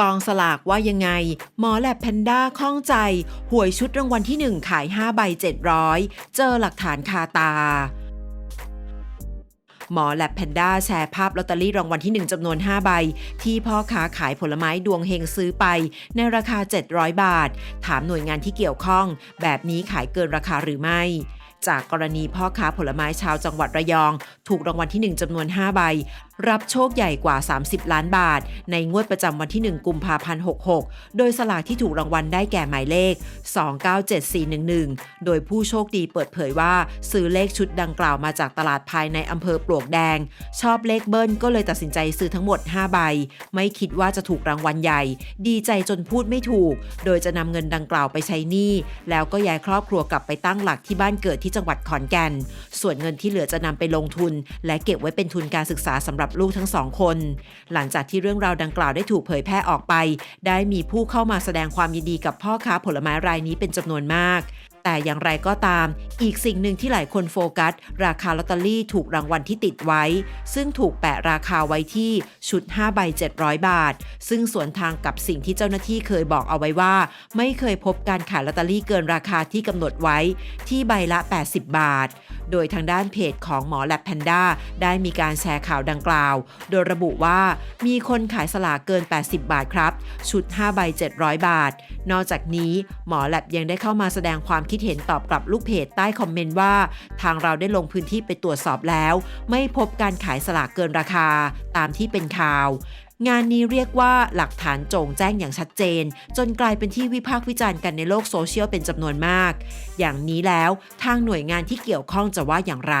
กองสลากว่ายังไง หมอแลบแพนด้าข้องใจ หวยชุดรางวัลที่ 1 ขาย 5 ใบ 700 เจอหลักฐานคาตา หมอแลบแพนด้าแชร์ภาพลอตเตอรี่รางวัลที่ 1จำนวน 5 ใบ ที่พ่อค้าขายผลไม้ดวงเฮงซื้อไป ในราคา 700 บาท ถามหน่วยงานที่เกี่ยวข้อง แบบนี้ขายเกินราคาหรือไม่จากกรณีพ่อค้าผลไม้ชาวจังหวัดระยอง ถูกรางวัลที่ 1จำนวน 5 ใบรับโชคใหญ่กว่า 30 ล้านบาท ในงวดประจำวันที่ 1 กุมภาพันธ์ 66 โดยสลากที่ถูกรางวัลได้แก่หมายเลข 297411 โดยผู้โชคดีเปิดเผยว่า ซื้อเลขชุดดังกล่าวมาจากตลาดภายในอำเภอปลวกแดง ชอบเลขเบิ้ลก็เลยตัดสินใจซื้อทั้งหมด 5 ใบ ไม่คิดว่าจะถูกรางวัลใหญ่ ดีใจจนพูดไม่ถูก โดยจะนำเงินดังกล่าวไปใช้หนี้ แล้วก็ย้ายครอบครัวกลับไปตั้งหลักที่บ้านเกิดที่จังหวัดขอนแก่น ส่วนเงินที่เหลือจะนำไปลงทุน และเก็บไว้เป็นทุนการศึกษาสำหรับลูกทั้งสองคน หลังจากที่เรื่องราวดังกล่าวได้ถูกเผยแพร่ออกไป ได้มีผู้เข้ามาแสดงความยินดีกับพ่อค้าผลไม้รายนี้เป็นจำนวนมาก แต่อย่างไรก็ตาม อีกสิ่งหนึ่งที่หลายคนโฟกัส ราคาลอตเตอรี่ถูกรางวัลที่ติดไว้ ซึ่งถูกแปะราคาไว้ที่ชุด5ใบ700 บาท ซึ่งสวนทางกับสิ่งที่เจ้าหน้าที่เคยบอกเอาไว้ว่า ไม่เคยพบการขายลอตเตอรี่เกินราคาที่กำหนดไว้ ที่ใบละ 80 บาท โดยทางด้านเพจของหมอแลบแพนด้าได้มีการแชร์ข่าวดังกล่าว โดยระบุว่ามีคนขายสลากเกิน 80 บาทครับ ชุด5ใบ700 บาท นอกจากนี้หมอแลบยังได้เข้ามาแสดงความคิดเห็นตอบกลับลูกเพจใต้คอมเมนต์ว่า ทางเราได้ลงพื้นที่ไปตรวจสอบแล้ว ไม่พบการขายสลากเกินราคา ตามที่เป็นข่าว งานนี้เรียกว่าหลักฐานโจงแจ้งอย่างชัดเจน จนกลายเป็นที่วิพากษ์วิจารณ์กันในโลกโซเชียลเป็นจำนวนมาก อย่างนี้แล้วทางหน่วยงานที่เกี่ยวข้องจะว่าอย่างไร